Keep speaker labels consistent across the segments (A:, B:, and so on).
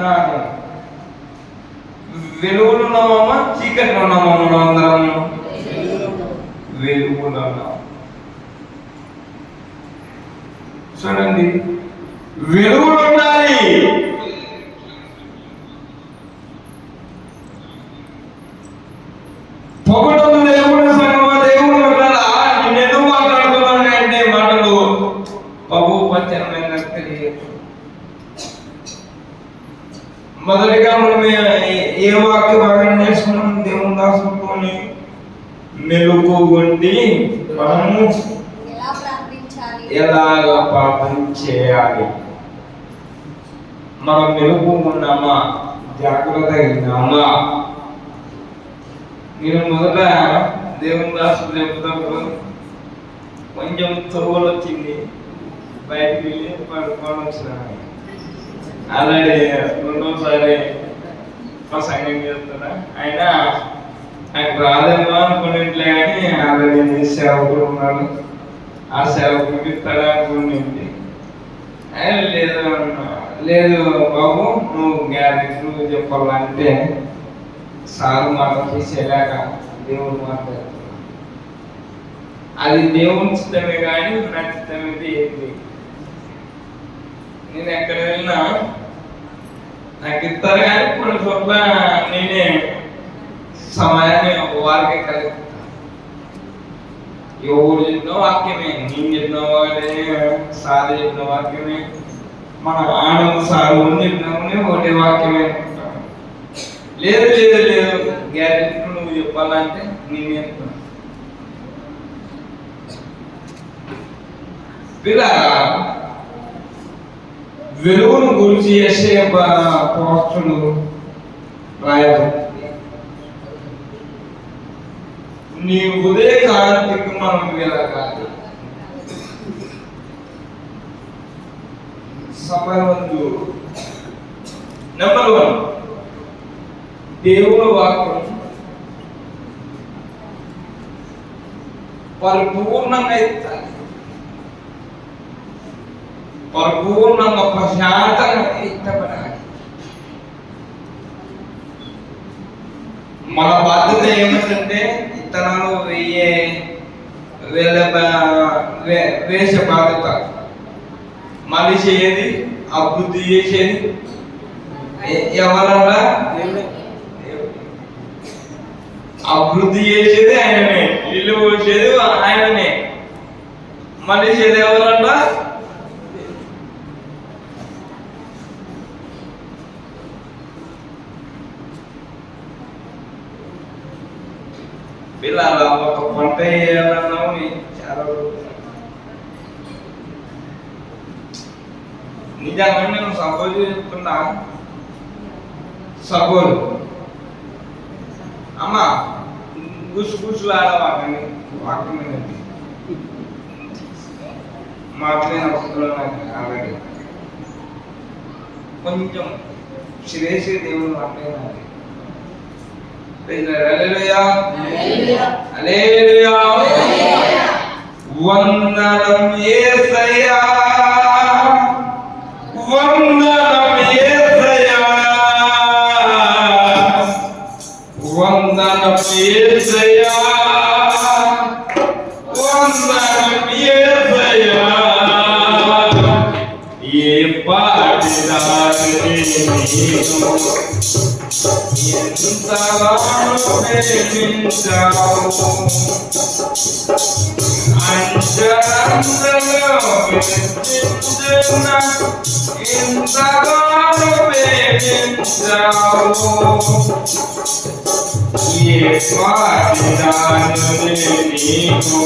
A: ఉన్నాను వెలుగులు ఉన్నామా చీకట్లో ఉన్నామా మనం అందరం. వెలుగులో ఉన్నాం చూడండి వెలుగులు ఉండాలి పొగడము దేవుడు సంగమా దేవుడు మాట్లాడా నేనెందుకు మాట్లాడుతున్నాను అంటే మాటలు పబు పచ్చనమైన తెలియదు మొదటిగా మనం ఏ- ఏ వాక్య భాగం నేర్చుకున్నాం దేవుని దాసుకొని నుండి మనము
B: ఎలా ప్రార్థించాలి?
A: ఎలాగ పాపం చేయాలి మనం మెలుగు ఉన్నామా జాగ్రత్త అయినామా? నేను మొదట దేవుని రాష్ట్రం చెప్తాను కొంచెం తొవ్వలు వచ్చింది. బయటకు వెళ్ళి పడుకోవడం వచ్చినాను అలాగే రెండోసారి ప్రసంగం చేస్తున్నా ఆయన నాకు రాదేమో అనుకున్నట్లే కానీ అలాగే సేవకుడు ఉన్నాడు ఆ సేవకుడికి ఇస్తాడా అనుకునేది ఆయన లేదు లేదు బాబు నువ్వు గ్యారెంటీ నువ్వు చెప్పాలంటే సార్ మాట చేసేలాగా దేవుడు మాట్లాడుతున్నాడు అది దేవుని చిత్తమే కానీ నా చిత్తం అయితే ఏంటి నేను ఎక్కడ వెళ్ళినా నాకు ఇస్తారు కానీ కొన్ని చోట్ల నేనే సమయాన్ని వారికి కలిగి ఎవరు చెప్పిన వాక్యమే నేను చెప్పిన వాళ్ళే సార్ చెప్పిన వాక్యమే మన ఆనంద సార్ అని చెప్పినామని ఒకటి వాక్యమే లేదు లేదు లేదు గ్యారెంటీ నువ్వు చెప్పాలంటే నేను చెప్తాను. పిల్లరా వెలుగును గురించి చేసే పోస్టులు రాయదు నీ ఉదయ కాంతికి మనం వెలగాలి సమయమందు నెంబర్ వన్ దేవుని వాక్యం. పరిపూర్ణంగా ఎత్తాలి పరిపూర్ణంగా ప్రశాంతంగా ఇష్టపడాలి మన బాధ్యత ఏమిటంటే ఇత్తనాలు వేయే వేసే బాధ్యత. మనిషి ఏది? అభివృద్ధి చేసేది? ఎవరన్నా. అభివృద్ధి చేసేది ఆయననే. ఇల్లు పోసేది ఆయననే. మనిషి ఏది ఎవరంట పిల్లల ఒక పంట వేయాలన్నా చాలా నిజంగా నేను సపోజ్ చెప్తున్నా సపోజ్. అమ్మ గుసు గుసులు ఆడవాకండి వాక్యం మాట్లాడిన వస్తువులు నాకు ఆల్రెడీ. కొంచెం శ్రేష దేవుడు మాట్లాడినారు వందనం యేసయ్యా వందనం యేసయ్యా వందనం యేసయ్యా వందనం యేసయ్యా ఏ పాటి దాని నీకు ఎంతగానో ప్రేమించావు అంజనందలో ఎంతగానో ప్రేమించావు నీకు.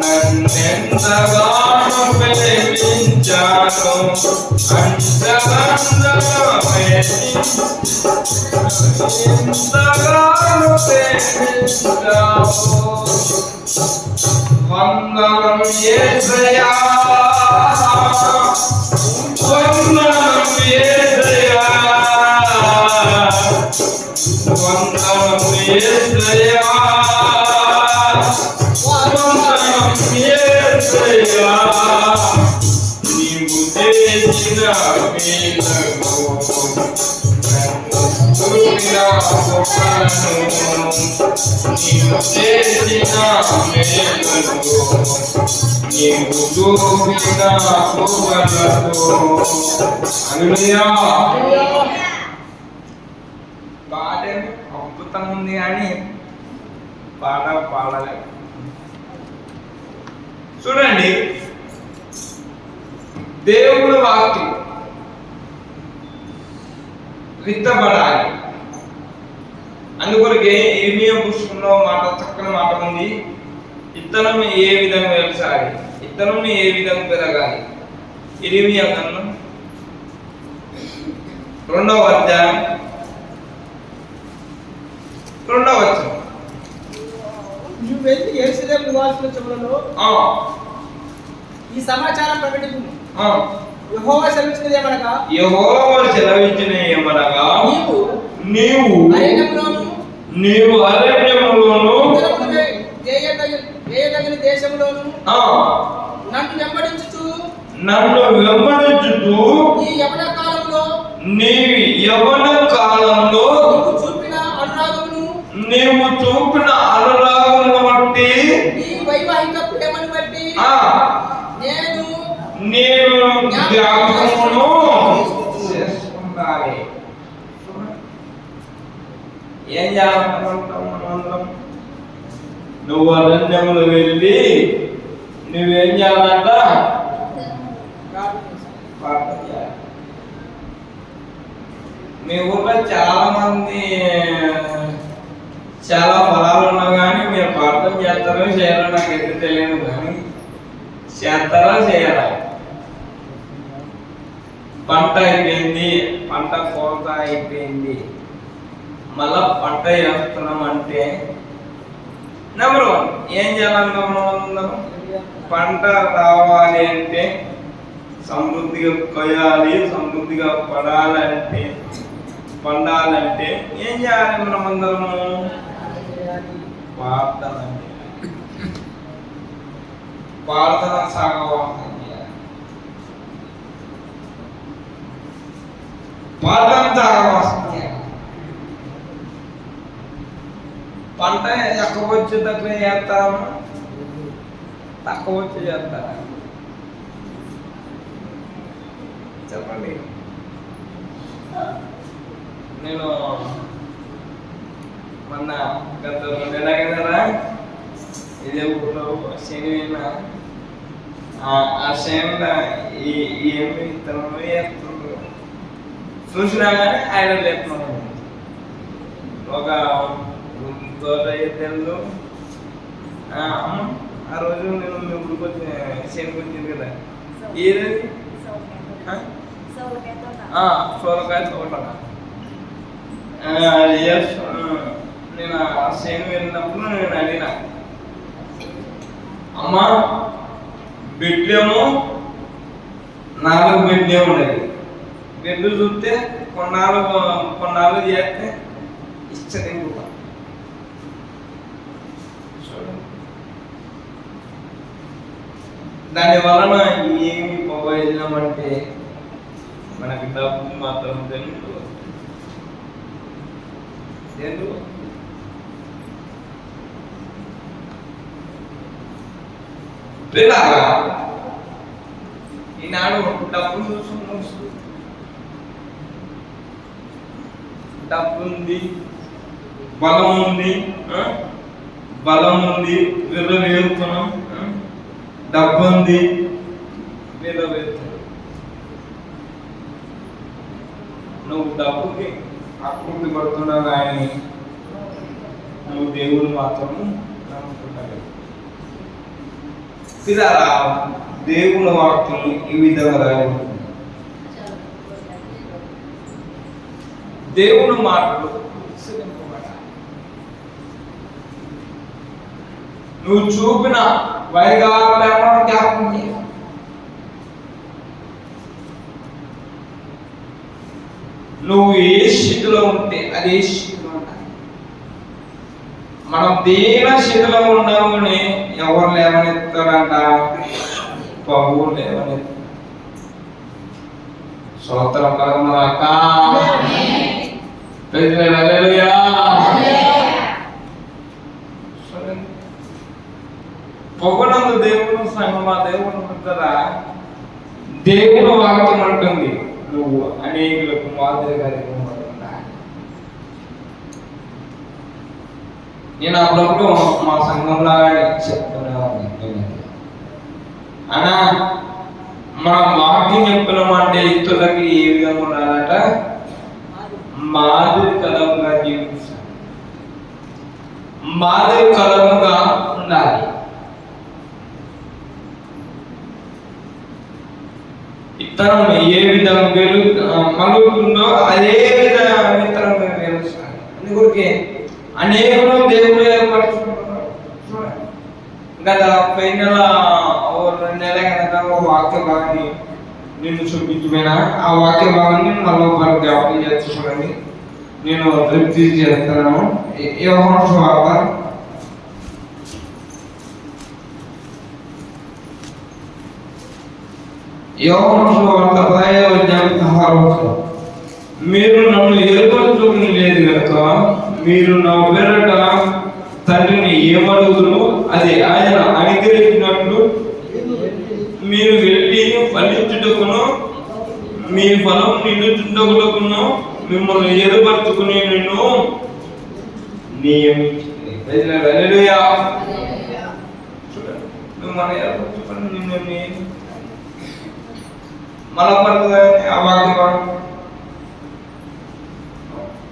A: నన్నెంతగానో ప్రేమించాను అంజనందలో ఎంతగానో వందనం నీవు చేసిన నీవు పాట అద్భుతంగా ఉంది కానీ పాట పాడలేదు చూడండి. దేవుడు వాక్యం. విత్తబడాలి అందుకొరకే ఇర్మియా పుస్తకంలో మాట చక్కని మాట ఉంది. ఇత్తనం ఏ విధంగా వెలసాలి? ఇత్తనం ఏ విధంగా పెరగాలి? ఇరిమియా కన్ను రెండవ అధ్యాయం. రెండవ వచనం.
C: నువ్వు వెళ్ళి ఎరుసలేం నివాసుల చెవులలో
A: ఆ,
C: ఈ సమాచారం ప్రకటించు
A: ఆ.
C: యెహోవా సెలవిచ్చినది ఏమనగా?
A: యెహోవా సెలవిచ్చిన ఏమనగా?
C: నీవు
A: నీవు నీవు అరణ్యములోను
C: నన్ను వెంబడించుచు
A: నన్ను వెంబడించుతూ
C: ఈ యవన కాలంలో
A: నీవి యవన కాలంలో
C: నీవు చూపిన అనురాగమును
A: నీవు చూపిన అనురాగమును బట్టి
C: నీ వైవాహిక ప్రేమను బట్టి
A: ఆ
C: నేను
A: నేను జ్ఞాపకమును చేసుకుంటాను ఏం చేయాలనుకుంటాం మనందరం నువ్వు అరణ్యములు వెళ్ళి నువ్వేం చేయాలంట? మీ ఊర్లో చాలా మంది చాలా ఫలాలు ఉన్నా కానీ మీరు ప్రార్థన చేస్తారో చేయాలో నాకు ఎందుకు తెలియదు కానీ చేస్తారా చేయాలా పంట అయిపోయింది పంట కోత అయిపోయింది. మళ్ళా పంట వేస్తున్నాం అంటే నెంబర్ వన్ ఏం చేయాలనుకున్నాం పంట రావాలి అంటే సమృద్ధిగా కొయ్యాలి సమృద్ధిగా పడాలంటే పండాలంటే ఏం చేయాలి మనం అందరము ప్రార్థన చేయాలి. ప్రార్థన సాగవాసం ప్రార్థన సాగవాసం అంటే ఎక్కువ వచ్చేటట్లు చేస్తాము. తక్కువ వచ్చి చేస్తారా? చెప్పండి. నేను మొన్న గత రెండేళ్ళ కదా ఇదే ఊళ్ళో శనివైన. ఆ శనిలో ఈ ఏమి ఇతను చేస్తుండ్రు చూసినా కానీ ఆయన లేపుతున్నాడు. ఒక తోట ఎద్దెళ్ళు అమ్మ ఆ రోజు నేను మీ ఊరికి వచ్చి శనికి వచ్చింది కదా. ఏది? సోరకాయ తోట నేను ఆ సేను వెళ్ళినప్పుడు నేను అడిగిన. అమ్మా బిడ్డేమో నాలుగు బిడ్డే ఉండేది బిడ్డలు చూస్తే కొన్నాళ్ళు కొన్నాళ్ళు చేస్తే ఇంకొక చూడండి. దాని వలన ఏమి ప్రయోజనం అంటే మనకి డబ్బు మాత్రం తెలుగు తెలుగు పిల్లగా ఈనాడు డబ్బు చూసు డబ్బు ఉంది బలం ఉంది ఆ? బలం ఉంది వీళ్ళ వేరుతున్నాం డబ్బు ఉంది వీళ్ళ వేరుతున్నాం నువ్వు డబ్బుకి ఆకృతి పడుతున్నావు కానీ నువ్వు దేవుడు మాత్రం పిల్లరా దేవుని వాక్యం ఈ విధంగా రాయబడుతుంది. దేవుని మాటలు నువ్వు చూపిన వైగాలను జ్ఞాపకం చేయాలి నువ్వు ఏ స్థితిలో ఉంటే అది స్థితిలో ఉండాలి. మనం దీన స్థితిలో ఉన్నామని ఎవరు లేవనెత్తారంట? ప్రభువు లేవనెత్తారు. స్తోత్రం కలగమరాక పొగడందు దేవుడు సంగమా దేవుడు కదా దేవుడు వాక్యం అంటుంది. నువ్వు అనేకులకు మాదిరిగా నేను అప్పుడప్పుడు మా సంఘంలో చెప్తున్నాను అనా మన వాక్యం చెప్తున్నాం అంటే ఇతరులకి ఏ విధంగా ఉండాలంట? మాదిరి కలంగా జీవించాలి. మాదిరి కలముగా ఉండాలి. ఇతరం ఏ విధంగా వెలు మలుగుతుందో అదే విధంగా అందుకొరకే అనేకులు దేవుడు ఏర్పరచుకుంటున్నారు. గత పోయిన నెల రెండు నెలల కనుక ఒక వాక్య భాగాన్ని నిన్ను చూపించమైనా ఆ వాక్య భాగాన్ని మళ్ళీ ఒకరు జ్ఞాపకం చేస్తూ చూడండి. నేను తృప్తి చేస్తున్నాను యోహాను యోహాను సువార్త పదహైదవ అధ్యాయం పదహారవ మీరు నన్ను ఏర్పరచుకుని లేదు కనుక మీరు నా పేరట తండ్రిని ఏమడుగుదును అది ఆయన అనుగ్రహించినట్లు మీరు వెళ్ళి ఫలించుటకును మీ ఫలం నిలుచుటకును మిమ్మల్ని ఏర్పరచుకుని నిన్ను నియమించింది మిమ్మల్ని ఏర్పరచుకుని నిన్ను పడుతుంది ఆ వాక్యం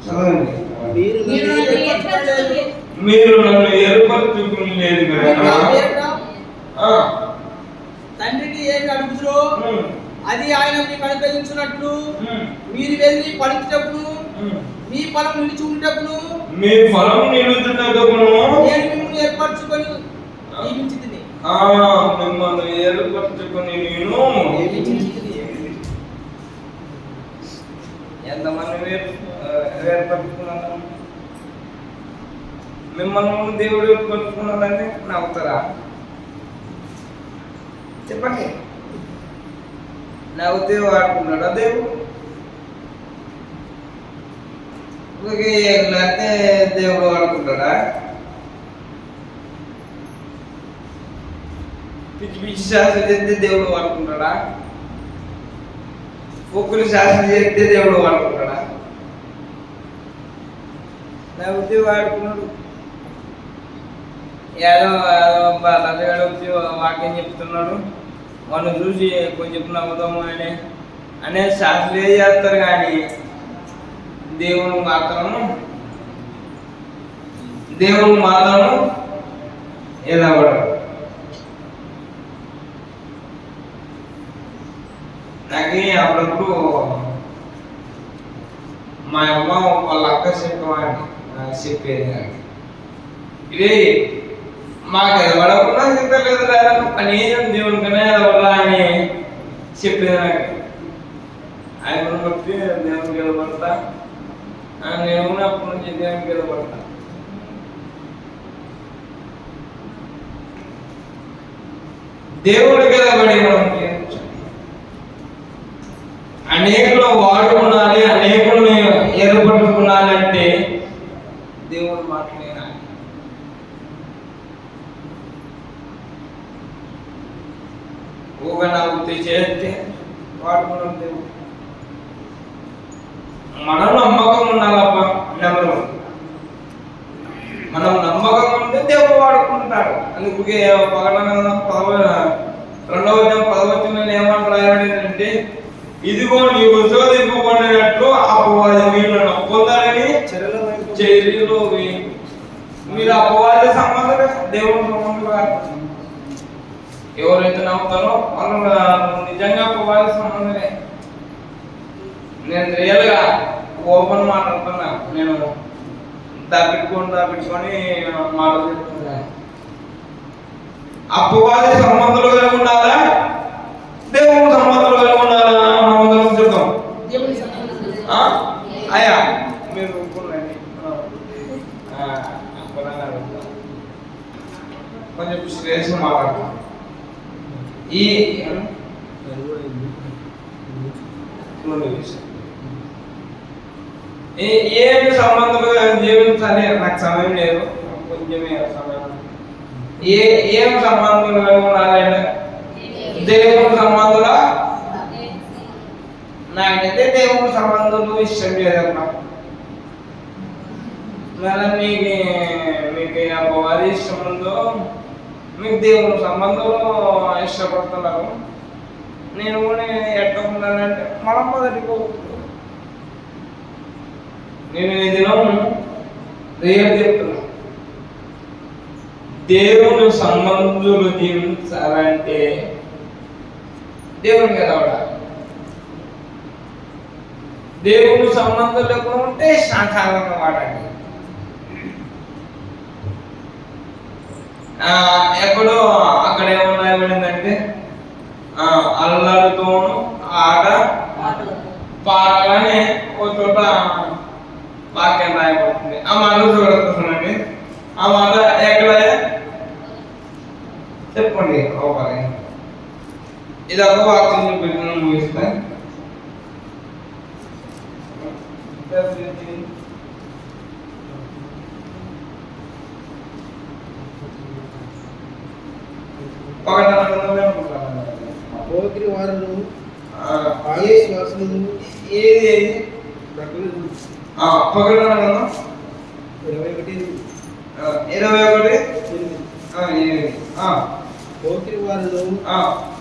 A: చదవండి
C: మీరు నన్ను
B: నన్ను
C: ఏర్పరచుకోలేదు.
A: మీరు నన్ను ఏర్పరచుకుని లేదు
C: మీరు నా
A: కనుక
C: పేరిట
A: ఆ,
C: తండ్రిని ఏమి అడుగుతురో అది ఆయన మీకు అనుగ్రహించినట్లు మీరు వెళ్ళి
A: ఉమ్.
C: మీ ఫలం నిలిచి ఉండటప్పుడు
A: మీ ఫలం
C: నేను మిమ్మల్ని ఏర్పరచుకొని నియమించింది
A: మిమ్మల్ని ఏర్పరచుకుని నేను మిమ్మల్ని దేవుడు ఏర్పరచుకున్నాడంటే నవ్వుతారా? చెప్పండి. నవ్వుతే వాడుకున్నాడా దేవుడు? లేకపోతే దేవుడు వాడుకుంటాడా? పిచ్చి పిచ్చి శాస్త్రం చేస్తే దేవుడు వాడుకుంటాడా? పొక్కులు శాస్త్రం చేస్తే దేవుడు వాడుకుంటాడా? లేకపోతే వాడుకున్నాడు. ఏదో ఏదో వచ్చి వాక్యం చెప్తున్నాడు. వాళ్ళు చూసి కొంచెం నవ్వుదాము అని. అనే శాస్త్రీయ చేస్తారు కానీ దేవుడు మాత్రం దేవుని మాత్రం ఎదవడు నాకు అప్పుడప్పుడు మా అమ్మ వాళ్ళ అక్క చెప్పేవాడిని. చెప్పేది నాకు ఇదే మాకు ఎదవడకుండా చెప్పలేదు లేదా పని దేవుని కన్నా ఎదవడా అని చెప్పింది నాకు. ఆయన బట్టి దేవునికి ఎదపడతా నేను కూడా అప్పటి నుంచి దేవునికి ఎదపడతా దేవుడికి ఎదబడి మనం అనేకులు వాడుకున్నాలి అనేకులు ఏర్పట్టుకున్నాలంటే దేవుడు మాట్లాడినా చేస్తే వాడుకున్నాం దేవుడు మనం నమ్మకం ఉండాలప్ప నెంబర్ మనం నమ్మకం ఉంటే దేవుడు వాడుకుంటాడు. అందుకే పగలన పదవ రెండవ అధ్యాయం పదవచనం ఏమని ఇదిగో నీవు శోధింపబడినట్లు అపవాది వీళ్ళను పొందాలని చర్యలు వేయి. మీరు అపవాది సంబంధం దేవుడు సంబంధం ఎవరైతే నమ్ముతారో వాళ్ళు నిజంగా అపవాది సంబంధమే. నేను రియల్గా ఓపెన్ మాట్లాడుతున్నా నేను దాపెట్టుకొని దాపెట్టుకొని మాట్లాడుతున్నా అపవాది సంబంధాలు కలిగి ఉండాలా? దేవుడు సంబంధాలు కలిగి ఉండాలా?
C: దేవుని
A: ఆ? అయ్యా మీరు. కొంచెం శ్రేయస్ మాట్లాడతాం ఈ ఏమి సంబంధాలు జీవించాలి నాకు సమయం లేదు. కొంచెమే సమయం. ఏ ఏం సంబంధాలు కలిగి ఉండాలి అంటే దేవుని సంబంధాల? దేవుని సంబంధంలో ఇష్టం లేదమ్మా. మరి మీకు మీకు అమ్మవారి ఇష్టం ఉందో? మీకు దేవుని సంబంధంలో ఇష్టపడుతున్నారు నేను కూడా ఎట్లా ఉన్నానంటే మనం మొదటి నేను ఈ దినం రేపు చెప్తున్నా దేవుని సంబంధులు జీవించాలంటే దేవుని కదా దేవుని సంబంధం లేకుండా ఉంటే శాఖాలంగా మాట్లాడి ఎక్కడో అక్కడ ఏమన్నా ఏమైందంటే అల్లరితోను ఆట పాటలని ఒక చోట వాక్యం రాయబడుతుంది. ఆ మాట చూడండి ఆ మాట ఎక్కడ? చెప్పండి ఒకరి ఇది ఒక వాక్యం చూపించిన ముగిస్తే.
C: పోకిరి వారులు
A: ఏది ఏది
C: ప్రకటన
A: ఆ, పగడన కదా
C: ఇరవై ఒకటి.
A: ఇరవై ఒకటి.
C: పోకిరి వారులు
A: ఆ,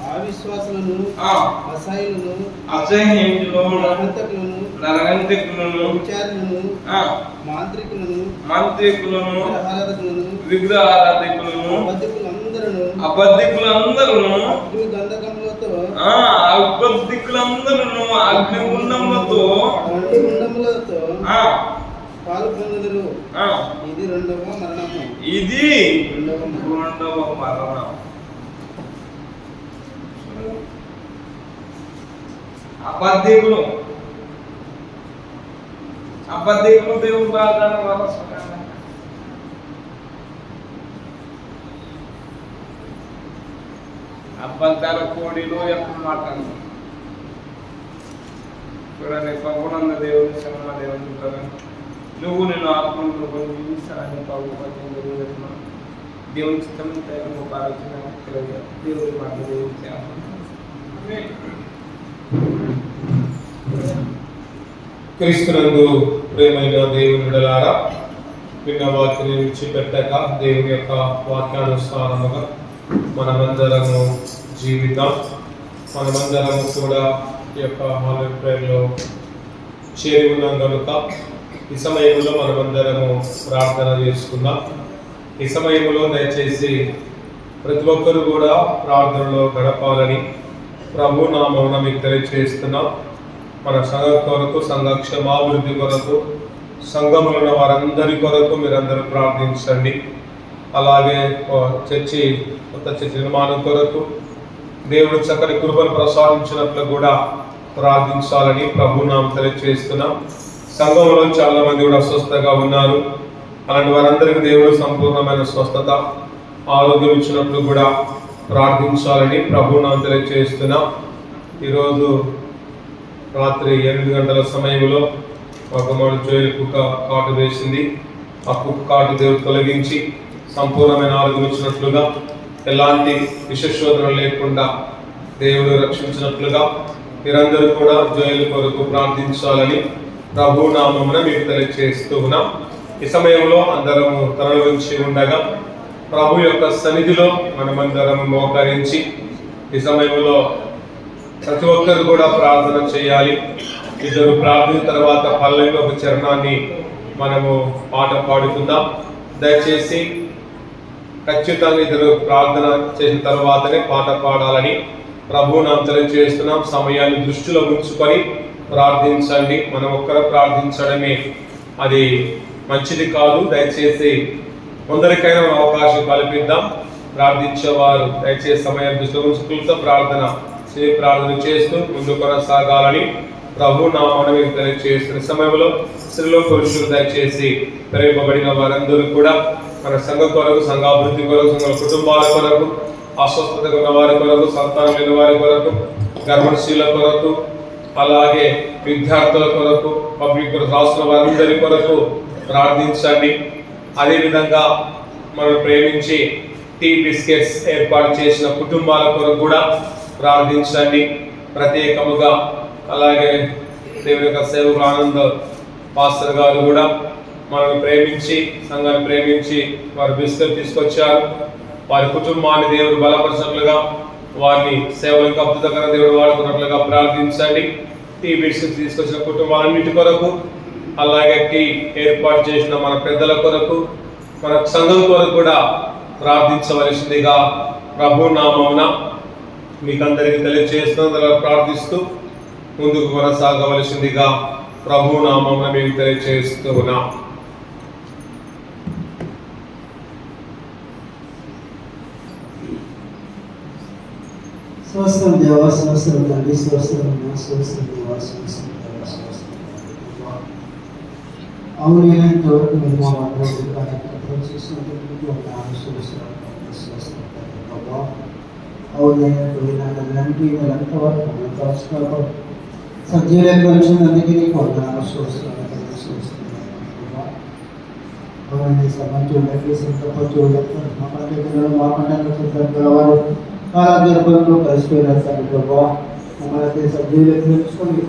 C: అవిశ్వాసులను
A: ఆ,
C: అసాయులను
A: అసహ్యులను
C: నరహంతకులను
A: నరగంతికులను
C: విచారులను
A: ఆ,
C: మాంత్రికులను
A: మాంత్రికులను
C: ఆరాధకులను
A: విగ్రహారాధికులను
C: అబద్ధికులందరూ
A: అబద్ధికులందరూ
C: అగ్ని ఇది రెండవ మరణము.
A: ఇది
C: రెండవ మరణం.
A: అబద్ధికులు. అబద్ధికులు దేవుడు ప్రార్థన వల్ల అబ్బంతాల కోడిలో ఎప్పుడు మాట్లాడుతుంది చూడండి పగునంద దేవుని శరణ దేవుని చూడండి నువ్వు నేను ఆత్మను కొన్ని జీవిస్తానని పగుపతి దేవుని చిత్తం తగిన ఒక ఆలోచన దేవుని మాట దేవుని
D: క్రీస్తునందు ప్రేమైన దేవుని విడలారా విన్న వాక్యని విడిచిపెట్టక దేవుని యొక్క వాక్యానుసారముగా మనమందరము జీవితం మనమందరము కూడా ఈ యొక్క హాలర్ ప్రేయర్లో చేరి ఉన్నాం కనుక ఈ సమయంలో మనమందరము ప్రార్థన చేసుకుందాం. ఈ సమయంలో దయచేసి ప్రతి ఒక్కరు కూడా ప్రార్థనలో గడపాలని ప్రభు నామమున మీకు తెలియజేస్తున్నాం మన సంఘ కొరకు సంఘ క్షమాభివృద్ధి కొరకు సంఘంలో ఉన్న వారందరి కొరకు మీరందరూ ప్రార్థించండి. అలాగే చర్చి కొత్త చర్చి నిర్మాణం కొరకు దేవుడు చక్కని కృపను ప్రసాదించినట్లు కూడా ప్రార్థించాలని ప్రభునాం తెలియజేస్తున్నాం. సంఘంలో చాలా మంది కూడా అస్వస్థగా ఉన్నారు. అలాంటి వారందరికీ దేవుడు సంపూర్ణమైన స్వస్థత ఆరోగ్యం ఇచ్చినట్లు కూడా ప్రార్థించాలని ప్రభునాం తెలియజేస్తున్నాం. ఈరోజు రాత్రి ఎనిమిది గంటల సమయంలో ఒక మన జోయిల్ కుక్క కాటు వేసింది. ఆ కుక్క కాటు దేవుడు తొలగించి సంపూర్ణమైన ఆరోగ్యం ఇచ్చినట్లుగా ఎలాంటి విశేషోధన లేకుండా దేవుడు రక్షించినట్లుగా మీరందరూ కూడా జైలు కొరకు ప్రార్థించాలని ప్రభు నామమున మీకు తెలియజేస్తూ ఉన్నాం. ఈ సమయంలో అందరము తరలి ఉంచి ఉండగా ప్రభు యొక్క సన్నిధిలో మనమందరం మోకరించి ఈ సమయంలో ప్రతి ఒక్కరు కూడా ప్రార్థన చేయాలి. ఇద్దరు ప్రార్థన తర్వాత పల్లెకి ఒక చరణాన్ని మనము పాట పాడుకుందాం. దయచేసి ఖచ్చితంగా ఇద్దరు ప్రార్థన చేసిన తర్వాతనే పాట పాడాలని ప్రభు நாம் తెలియజేస్తున్నాం సమయాన్ని దృష్టిలో ఉంచుకొని ప్రార్థించండి. మనం ఒక్కరు ప్రార్థించడమే అది మంచిది కాదు. దయచేసి కొందరికైనా మనం అవకాశం కల్పిద్దాం. ప్రార్థించేవారు దయచేసి సమయం దృష్టిలో ఉంచుకుంటూ ప్రార్థన చేయ ప్రార్థన చేస్తూ ముందు కొనసాగాలని ప్రభు నామాన్ని మీకు తెలియజేస్తున్న సమయంలో స్త్రీలో పురుషులు దయచేసి ప్రేమబడిన వారందరూ కూడా మన సంఘ కొరకు సంఘాభివృద్ధి కొరకు సంఘ కుటుంబాల కొరకు అస్వస్థత ఉన్న వారి కొరకు సంతానం లేని వారి కొరకు గర్భశీల కొరకు అలాగే విద్యార్థుల కొరకు పబ్లిక్ రాష్ట్ర వారందరి కొరకు ప్రార్థించండి. అదేవిధంగా మనం ప్రేమించి టీ బిస్కెట్స్ ఏర్పాటు చేసిన కుటుంబాల కొరకు కూడా ప్రార్థించండి. ప్రత్యేకముగా అలాగే దేవుని యొక్క సేవకు ఆనంద పాస్టర్ గారు కూడా మనల్ని ప్రేమించి సంఘాన్ని ప్రేమించి వారు బిస్కెట్ తీసుకొచ్చారు. వారి కుటుంబాన్ని దేవుడు బలపరచినట్లుగా వారిని సేవలకు అద్భుతకర దేవుడు వాడుకున్నట్లుగా ప్రార్థించండి. టీ బిస్కెట్ తీసుకొచ్చిన కుటుంబాలన్నిటి కొరకు అలాగే టీ ఏర్పాటు చేసిన మన పెద్దల కొరకు మన సంఘం కొరకు కూడా ప్రార్థించవలసిందిగా ప్రభు నామమున మీకందరికీ తెలియజేస్తున్నందుకు ప్రార్థిస్తూ ముందుకు కొనసాగవలసిందిగా ప్రభు నామమున మీకు తెలియజేస్తూ ఉన్నాం
E: స్వస్థం దేవా స్వస్థం తండ్రి స్వస్థం నా స్వస్థం దేవా స్వస్థం దేవా స్వస్థం దేవా. అవును ఇలాంటి వరకు మేము మా అందరూ కార్యక్రమం చేసినందుకు వందనాలు స్వస్థం తండ్రి, స్వస్థం తండ్రి ప్రభా. అవును ఇలాంటి నెలంత వరకు మమ్మల్ని తలుచుకోవడం సజీవులకు వచ్చినందుకు నీకు వందనాలు స్వస్థం తండ్రి, స్వస్థం తండ్రి ప్రభా. అవునండి సమాజం చూడడానికి సంకల్ప చూడడానికి మా పండుగలు మా పండుగలు సందర్భంలో వారు గర్భంలో కలిసిపోయిన ప్రభావ మమ్మల్ని సభ్యులకు తెలుసుకొని